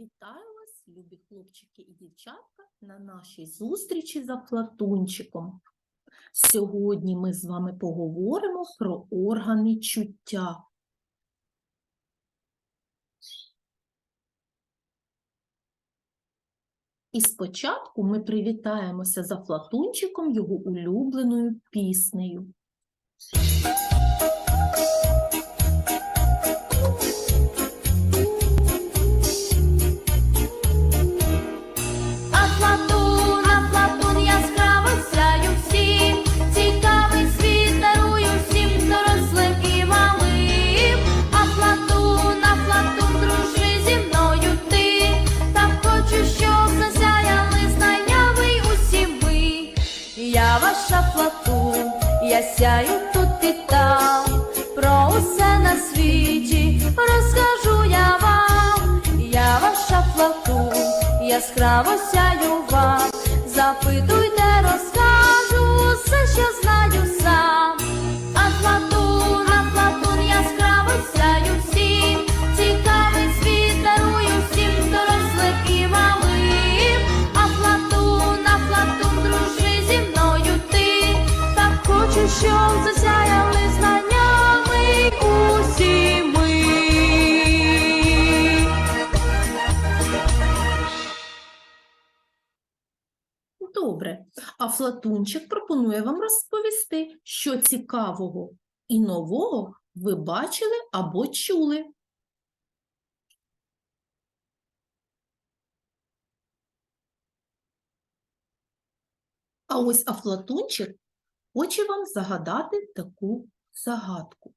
Вітаю вас, любі хлопчики і дівчатка, на нашій зустрічі за Платунчиком. Сьогодні ми з вами поговоримо про органи чуття. І спочатку ми привітаємося за Платунчиком його улюбленою піснею. Я сяю тут і там, про усе на світі розкажу я вам. Я ваша плату, яскраво сяю вам, Пропонує вам розповісти, що цікавого і нового ви бачили або чули. А ось Афлатунчик хоче вам загадати таку загадку.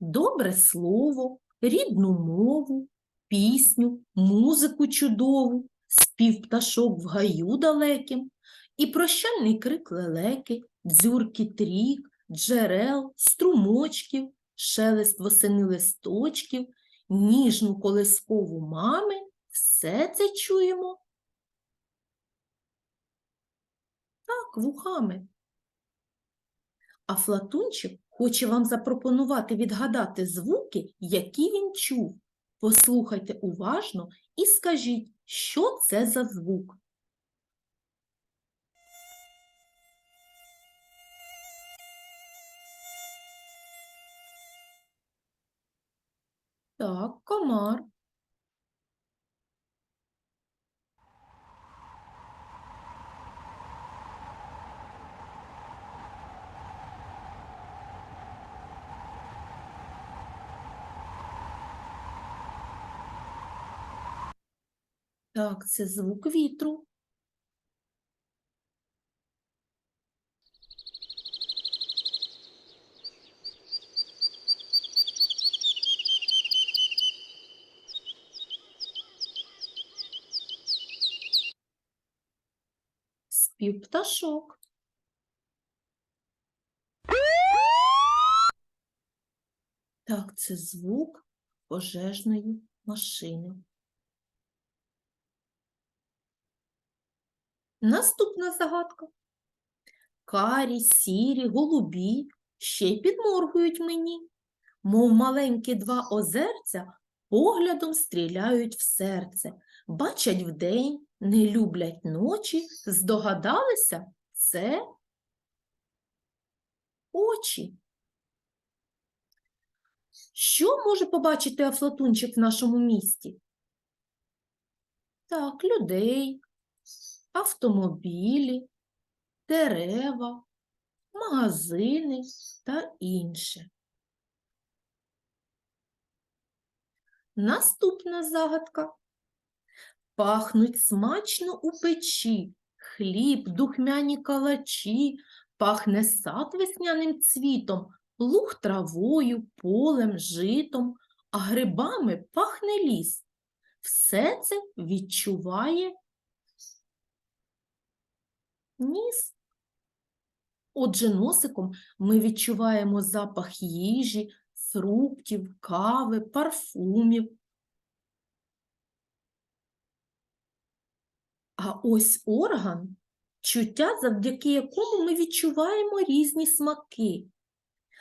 Добре слово, рідну мову, пісню, музику чудову, спів пташок в гаю далеким, і прощальний крик лелеки, дзюркіт рік, джерел, струмочків, шелест восени листочків, ніжну колискову мами, все це чуємо. Так, вухами. А Флатунчик хоче вам запропонувати відгадати звуки, які він чув. Послухайте уважно і скажіть, що це за звук. Так, комар. Так, це звук вітру. Спів пташок. Так, це звук пожежної машини. Наступна загадка. Карі, сірі, голубі ще й підморгують мені, мов маленькі два озерця поглядом стріляють в серце, бачать вдень, не люблять ночі, здогадалися це очі. Що може побачити Афлатунчик в нашому місті? Так, людей, автомобілі, дерева, магазини та інше. Наступна загадка. Пахнуть смачно у печі, хліб, духмяні калачі, пахне сад весняним цвітом, луг травою, полем, житом, а грибами пахне ліс. Все це відчуває ніс. Отже, носиком ми відчуваємо запах їжі, фруктів, кави, парфумів. А ось орган чуття, завдяки якому ми відчуваємо різні смаки.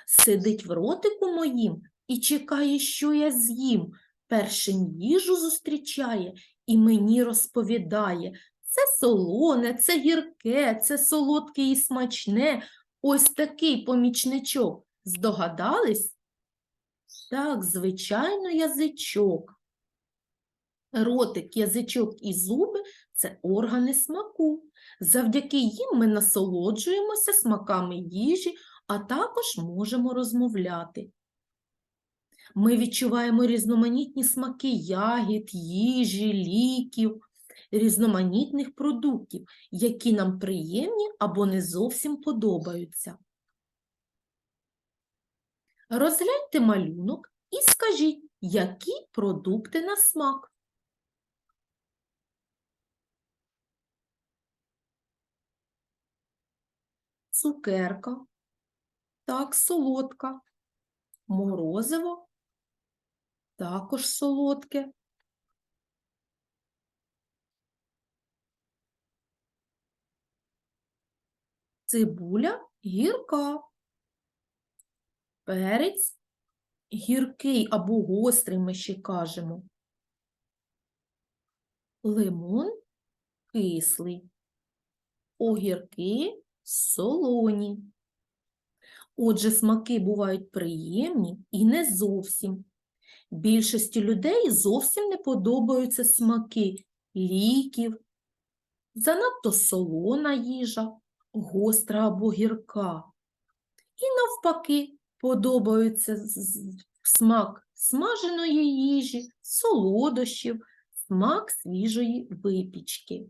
Сидить в ротику моїм і чекає, що я з'їм, першим їжу зустрічає і мені розповідає, це солоне, це гірке, це солодке і смачне. Ось такий помічничок. Здогадались? Так, звичайно, язичок. Ротик, язичок і зуби це органи смаку. Завдяки їм ми насолоджуємося смаками їжі, а також можемо розмовляти. Ми відчуваємо різноманітні смаки ягід, їжі, ліків, різноманітних продуктів, які нам приємні або не зовсім подобаються. Розгляньте малюнок і скажіть, які продукти на смак. Цукерка, так, солодка, морозиво, також солодке. Цибуля гірка. Перець гіркий або гострий, ми ще кажемо. Лимон кислий. Огірки солоні. Отже, смаки бувають приємні і не зовсім. Більшості людей зовсім не подобаються смаки ліків, занадто солона їжа, гостра або гірка. І навпаки, подобаються смак смаженої їжі, солодощів, смак свіжої випічки.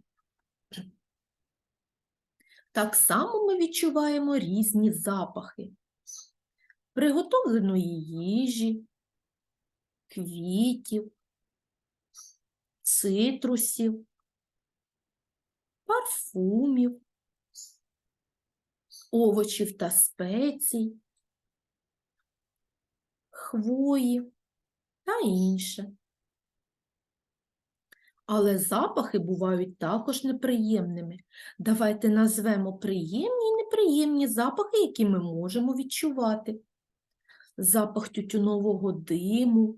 Так само ми відчуваємо різні запахи приготовленої їжі, квітів, цитрусів, парфумів, овочів та спецій, хвої та інше. Але запахи бувають також неприємними. Давайте назвемо приємні і неприємні запахи, які ми можемо відчувати. Запах тютюнового диму,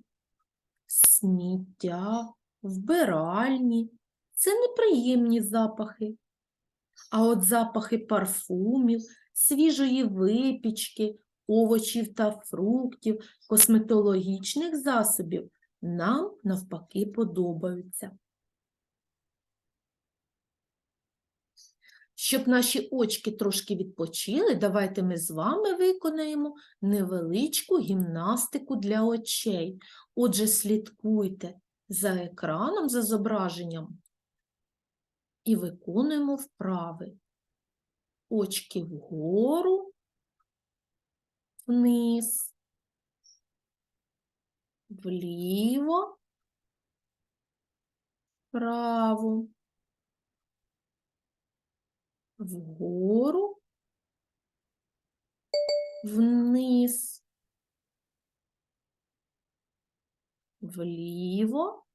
сміття, вбиральні це неприємні запахи. А от запахи парфумів, свіжої випічки, овочів та фруктів, косметологічних засобів нам навпаки подобаються. Щоб наші очки трошки відпочили, давайте ми з вами виконаємо невеличку гімнастику для очей. Отже, слідкуйте за екраном, за зображенням і виконуємо вправи. Очки вгору, вниз, вліво, вправо, вгору, вниз, вліво,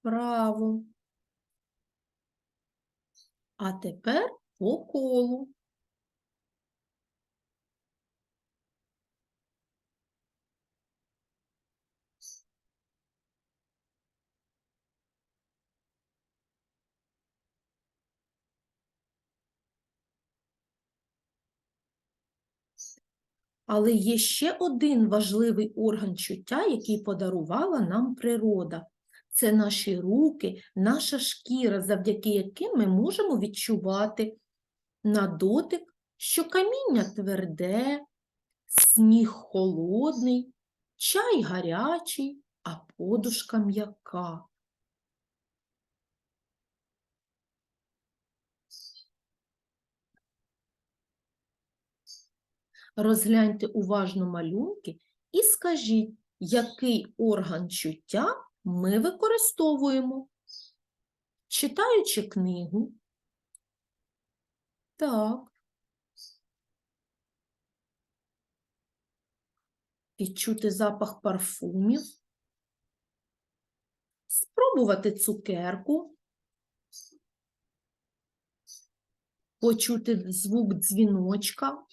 вправо. А тепер по колу. Але є ще один важливий орган чуття, який подарувала нам природа. Це наші руки, наша шкіра, завдяки яким ми можемо відчувати на дотик, що каміння тверде, сніг холодний, чай гарячий, а подушка м'яка. Розгляньте уважно малюнки і скажіть, який орган чуття ми використовуємо. Читаючи книгу. Так. Відчути запах парфумів. Спробувати цукерку. Почути звук дзвіночка.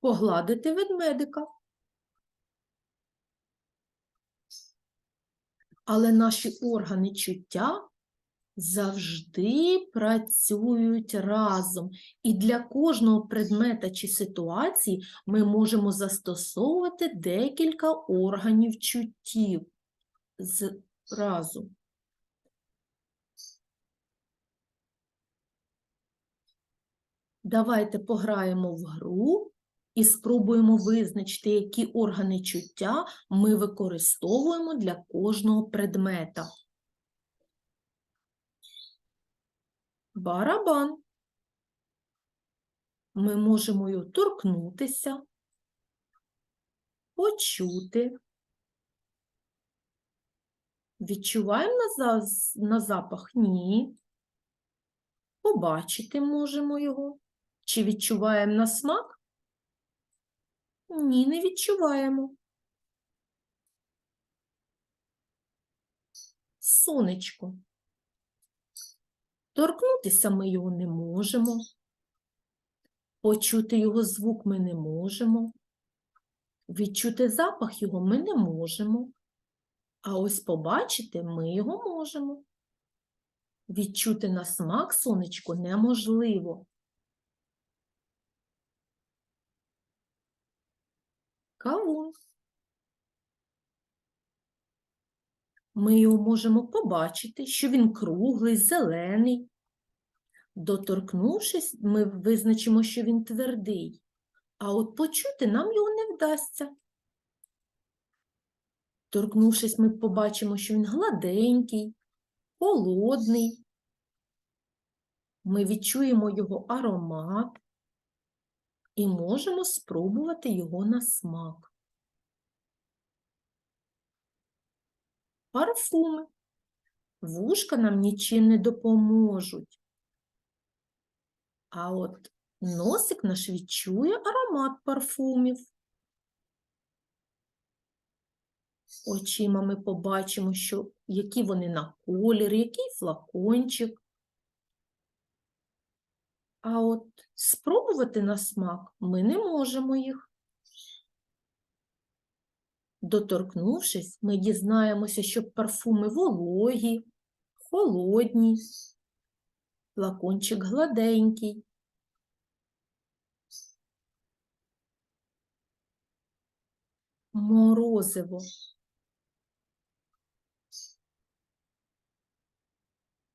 Погладити ведмедика. Але наші органи чуття завжди працюють разом. І для кожного предмета чи ситуації ми можемо застосовувати декілька органів чуттів зразу. Давайте пограємо в гру і спробуємо визначити, які органи чуття ми використовуємо для кожного предмета. Барабан. Ми можемо його торкнутися, почути. Відчуваємо на, за- на запах? Ні. Побачити можемо його. Чи відчуваємо на смак? Ні, не відчуваємо. Сонечко. Торкнутися ми його не можемо. Почути його звук ми не можемо. Відчути запах його ми не можемо. А ось побачити ми його можемо. Відчути на смак сонечко неможливо. Кавун. Ми його можемо побачити, що він круглий, зелений. Доторкнувшись, ми визначимо, що він твердий, а от почути нам його не вдасться. Торкнувшись, ми побачимо, що він гладенький, холодний. Ми відчуємо його аромат і можемо спробувати його на смак. Парфуми. Вушка нам нічим не допоможуть. А от носик наш відчує аромат парфумів. Очима ми побачимо, що, які вони на колір, який флакончик. А от спробувати на смак ми не можемо їх. Доторкнувшись, ми дізнаємося, що парфуми вологі, холодні, флакончик гладенький. Морозиво.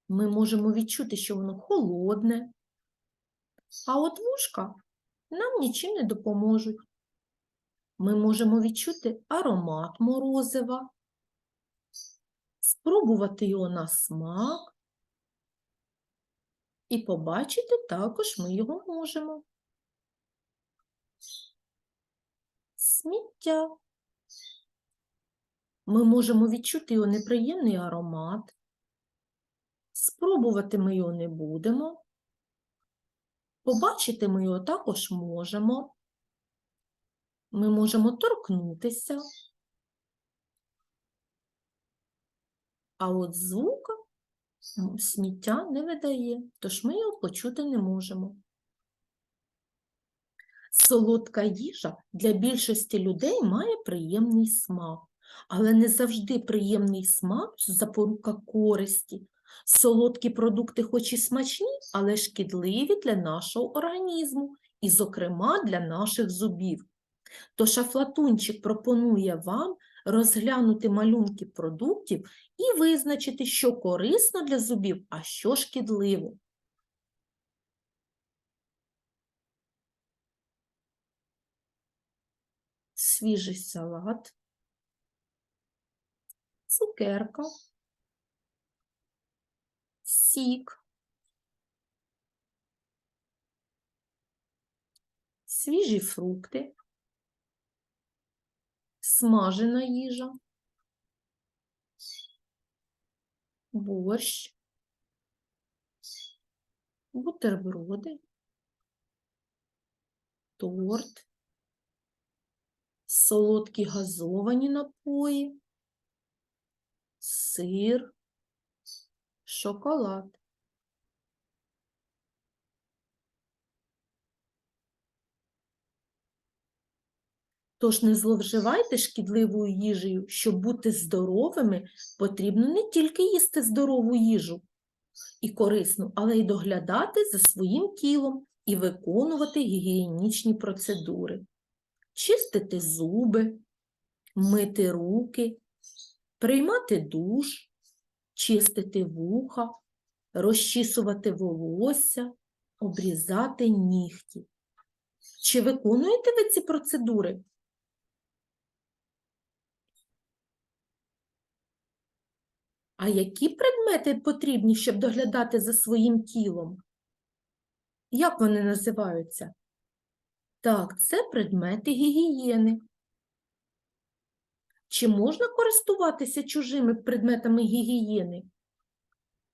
Ми можемо відчути, що воно холодне, а от вушка нам нічим не допоможуть. Ми можемо відчути аромат морозива, спробувати його на смак і побачити також ми його можемо. Сміття. Ми можемо відчути його неприємний аромат. Спробувати ми його не будемо. Побачити ми його також можемо. Ми можемо торкнутися. А от звука сміття не видає, тож ми його почути не можемо. Солодка їжа для більшості людей має приємний смак, але не завжди приємний смак – запорука користі. Солодкі продукти хоч і смачні, але шкідливі для нашого організму і, зокрема, для наших зубів. Тож Афлатунчик пропонує вам розглянути малюнки продуктів і визначити, що корисно для зубів, а що шкідливо. Свіжий салат, цукерка, сік, свіжі фрукти, смажена їжа, борщ, бутерброди, торт, солодкі газовані напої, сир, шоколад. Тож не зловживайте шкідливою їжею, щоб бути здоровими, потрібно не тільки їсти здорову їжу і корисну, але й доглядати за своїм тілом і виконувати гігієнічні процедури, чистити зуби, мити руки, приймати душ, чистити вуха, розчісувати волосся, обрізати нігті. Чи виконуєте ви ці процедури? А які предмети потрібні, щоб доглядати за своїм тілом? Як вони називаються? Так, це предмети гігієни. Чи можна користуватися чужими предметами гігієни?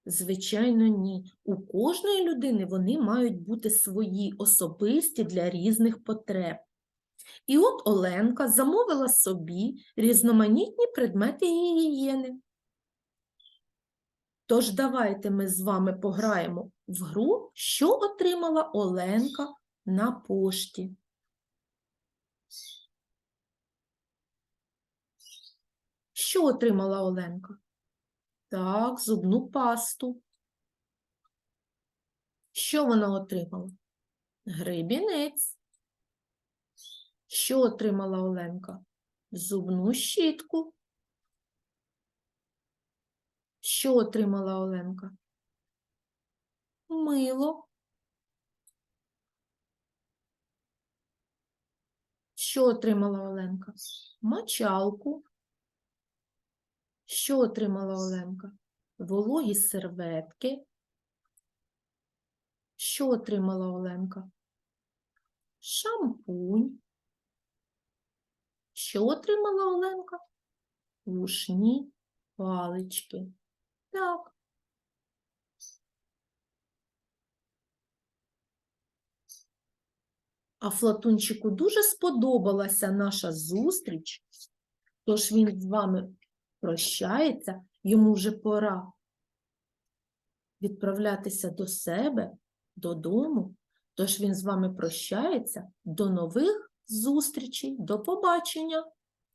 Звичайно, ні. У кожної людини вони мають бути свої, особисті для різних потреб. І от Оленка замовила собі різноманітні предмети гігієни. Тож давайте ми з вами пограємо в гру, що отримала Оленка на пошті. Що отримала Оленка? Так, зубну пасту. Що вона отримала? Гребінець. Що отримала Оленка? Зубну щітку. Що отримала Оленка? Мило. Що отримала Оленка? Мочалку. Що отримала Оленка? Вологі серветки. Що отримала Оленка? Шампунь. Що отримала Оленка? Вушні палички. Так. А Флатунчику дуже сподобалася наша зустріч, тож він з вами прощається, йому вже пора відправлятися до себе, додому. Тож він з вами прощається. До нових зустрічей, до побачення!